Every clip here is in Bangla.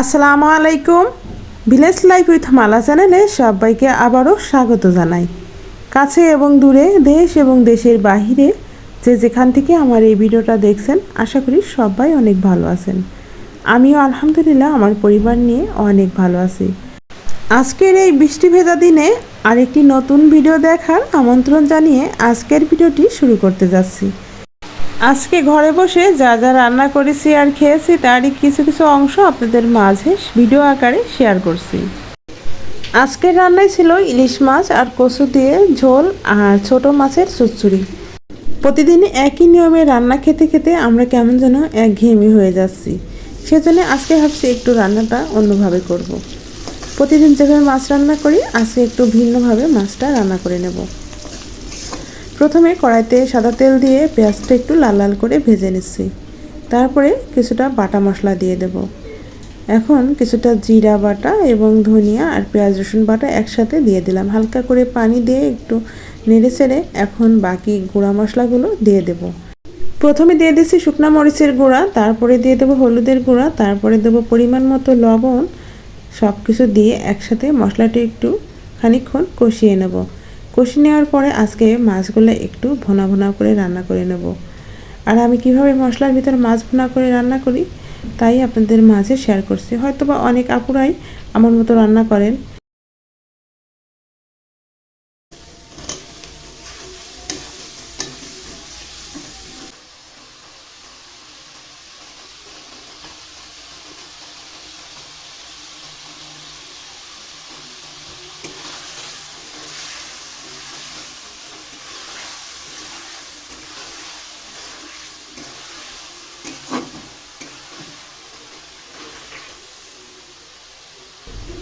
আসসালামু আলাইকুম। ভিলেজ লাইফ উইথ মালা চ্যানেলে সবাইকে আবারও স্বাগত জানাই। কাছে এবং দূরে দেশ এবং দেশের বাহিরে যে যেখান থেকে আমার এই ভিডিওটা দেখছেন, আশা করি সবাই অনেক ভালো আছেন। আমিও আলহামদুলিল্লাহ আমার পরিবার নিয়ে অনেক ভালো আছি। আজকের এই বৃষ্টি ভেজা দিনে আরেকটি নতুন ভিডিও দেখার আমন্ত্রণ জানিয়ে আজকের ভিডিওটি শুরু করতে যাচ্ছি। আজকে ঘরে বসে যা যা রান্না করেছি আর খেয়েছি তারই কিছু কিছু অংশ আপনাদের মাঝে ভিডিও আকারে শেয়ার করছি। আজকের রান্নায় ছিল ইলিশ মাছ আর কচু দিয়ে ঝোল আর ছোট মাছের চচ্চড়ি। প্রতিদিন একই নিয়মে রান্না খেতে খেতে আমরা কেমন যেন এক একঘেয়েমি হয়ে যাচ্ছি। সেজন্য আজকে ভাবছি একটু রান্নাটা অন্যভাবে করব। প্রতিদিন যেভাবে মাছ রান্না করি, আজকে একটু ভিন্নভাবে মাছটা রান্না করে নেব। প্রথমে কড়াইতে সাদা তেল দিয়ে পেঁয়াজটা একটু লাল লাল করে ভেজে নিচ্ছি। তারপরে কিছুটা বাটা মশলা দিয়ে দেব। এখন কিছুটা জিরা বাটা এবং ধনিয়া আর পেঁয়াজ রসুন বাটা একসাথে দিয়ে দিলাম। হালকা করে পানি দিয়ে একটু নেড়ে চেড়ে এখন বাকি গুঁড়া মশলাগুলো দিয়ে দেব। প্রথমে দিয়ে দিচ্ছি শুকনো মরিচের গুঁড়া, তারপরে দিয়ে দেবো হলুদের গুঁড়া, তারপরে দেবো পরিমাণ মতো লবণ। সব কিছু দিয়ে একসাথে মশলাটি একটু খানিকক্ষণ কষিয়ে নেব। কষি নেওয়ার পরে আজকে মাছগুলো একটু ভোনা ভোনা করে রান্না করে নেব। আর আমি কীভাবে মশলার ভিতরে মাছ ভোনা করে রান্না করি, তাই আপনাদের মাঝে শেয়ার করছি। হয়তো বা অনেক আপুরাই আমার মতো রান্না করেন।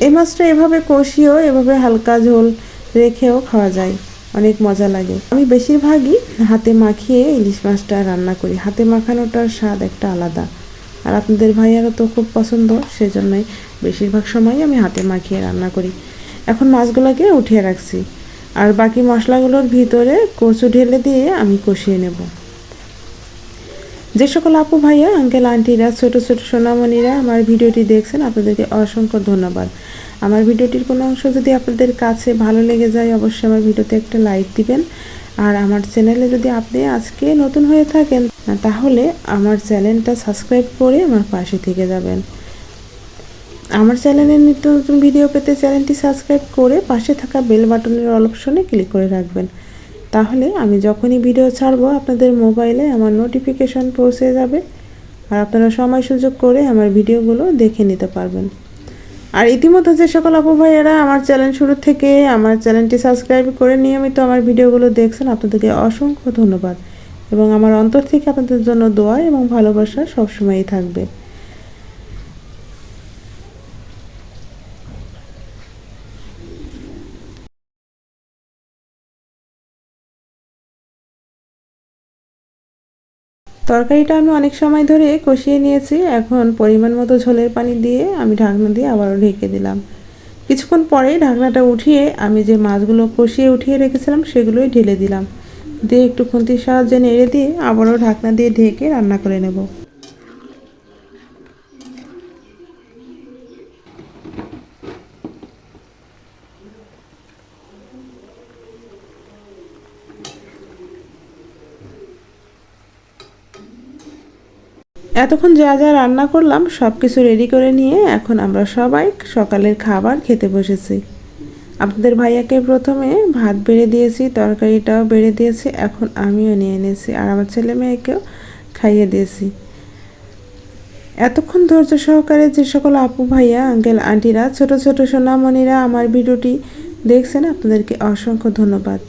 এই মাছটা এভাবে কষিয়েও, এভাবে হালকা ঝোল রেখেও খাওয়া যায়। অনেক মজা লাগে। আমি বেশিরভাগই হাতে মাখিয়ে ইলিশ মাছটা রান্না করি। হাতে মাখানোটার স্বাদ একটা আলাদা। আর আপনাদের ভাইয়ারও তো খুব পছন্দ সেজন্যই বেশিরভাগ সময় আমি হাতে মাখিয়ে রান্না করি। এখন মাছগুলোকে উঠিয়ে রাখছি। আর বাকি মশলাগুলোর ভিতরে কচু ঢেলে দিয়ে আমি কষিয়ে নেব। যে সকল আপু ভাইয়া, আঙ্কেল, আন্টিরা, ছোট ছোট সোনামণিরা আমার ভিডিওটি দেখছেন, আপনাদেরকে অসংখ্য ধন্যবাদ। আমার ভিডিওটির কোনো অংশ যদি আপনাদের কাছে ভালো লেগে যায়, অবশ্যই আমার ভিডিওতে একটা লাইক দিবেন। আর আমার চ্যানেলে যদি আপনি আজকে নতুন হয়ে থাকেন, তাহলে আমার চ্যানেলটা সাবস্ক্রাইব করে আমার পাশে থেকে যাবেন। আমার চ্যানেলে নিত্য নতুন ভিডিও পেতে চ্যানেলটি সাবস্ক্রাইব করে পাশে থাকা বেল বাটনের অল অপশনে ক্লিক করে রাখবেন। তাহলে আমি যখনই ভিডিও ছাড়বো, আপনাদের মোবাইলে আমার নোটিফিকেশন পৌঁছে যাবে। আর আপনারা সময় সুযোগ করে আমার ভিডিওগুলো দেখে নিতে পারবেন। আর ইতিমধ্যে যে সকল আপু ভাইয়েরা আমার চ্যানেল শুরু থেকে আমার চ্যানেলটি সাবস্ক্রাইব করে নিয়মিত আমার ভিডিওগুলো দেখছেন, আপনাদেরকে অসংখ্য ধন্যবাদ। এবং আমার অন্তর থেকে আপনাদের জন্য দোয়া এবং ভালোবাসা সবসময়ই থাকবে। তরকারিটা আমি অনেক সময় ধরে কষিয়ে নিয়েছি। এখন পরিমাণ মতো ঝোলের পানি দিয়ে আমি ঢাকনা দিয়ে আবারও ঢেকে দিলাম। কিছুক্ষণ পরেই ঢাকনাটা উঠিয়ে আমি যে মাছগুলো কষিয়ে উঠিয়ে রেখেছিলাম সেগুলোই ঢেলে দিলাম। দিয়ে একটু খুন্তির সাহায্যে নেড়ে দিয়ে আবারও ঢাকনা দিয়ে ঢেকে রান্না করে নেব। এতক্ষণ যা যা রান্না করলাম সব কিছু রেডি করে নিয়ে এখন আমরা সবাই সকালের খাবার খেতে বসেছি। আপনাদের ভাইয়াকে প্রথমে ভাত বেড়ে দিয়েছি, তরকারিটাও বেড়ে দিয়েছি, এখন আমিও নিয়ে নিয়েছি আর আমার ছেলে মেয়েকেও খাইয়ে দিয়েছি। এতক্ষণ ধৈর্য সহকারে যে সকল আপু ভাইয়া, আঙ্কেল, আন্টিরা, ছোট ছোট সোনামণিরা আমার ভিডিওটি দেখছেন, আপনাদেরকে অসংখ্য ধন্যবাদ।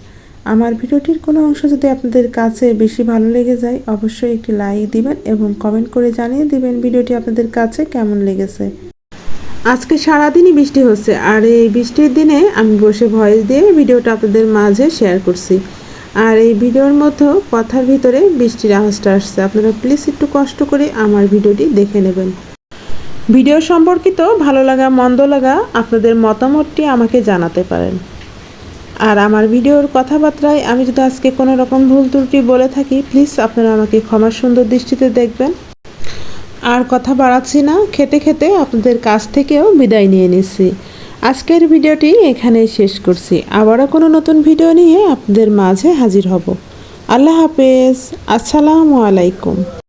আমার ভিডিওটির কোনো অংশ যদি আপনাদের কাছে বেশি ভালো লেগে যায়, অবশ্যই একটি লাইক দিবেন এবং কমেন্ট করে জানিয়ে দিবেন ভিডিওটি আপনাদের কাছে কেমন লেগেছে। আজকে সারাদিনই বৃষ্টি হচ্ছে আর এই বৃষ্টির দিনে আমি বসে ভয়েস দিয়ে ভিডিওটা আপনাদের মাঝে শেয়ার করছি। আর এই ভিডিওর মধ্যে কথার ভিতরে বৃষ্টির আওয়াজটা আসছে। আপনারা প্লিজ একটু কষ্ট করে আমার ভিডিওটি দেখে নেবেন। ভিডিও সম্পর্কিত ভালো লাগা, মন্দ লাগা আপনাদের মতামতটি আমাকে জানাতে পারেন। আর আমার ভিডিওর কথাবার্তায় আমি যদি আজকে কোনো রকম ভুল ত্রুটি বলে থাকি প্লিজ আপনারা আমাকে ক্ষমার সুন্দর দৃষ্টিতে দেখবেন। আর কথা বাড়াচ্ছি না খেতে খেতে আপনাদের কাছ থেকেও বিদায় নিয়ে নিচ্ছি। আজকের ভিডিওটি এখানেই শেষ করছি। আবারও কোনো নতুন ভিডিও নিয়ে আপনাদের মাঝে হাজির হব। আল্লাহ হাফেজ। আসসালামু আলাইকুম।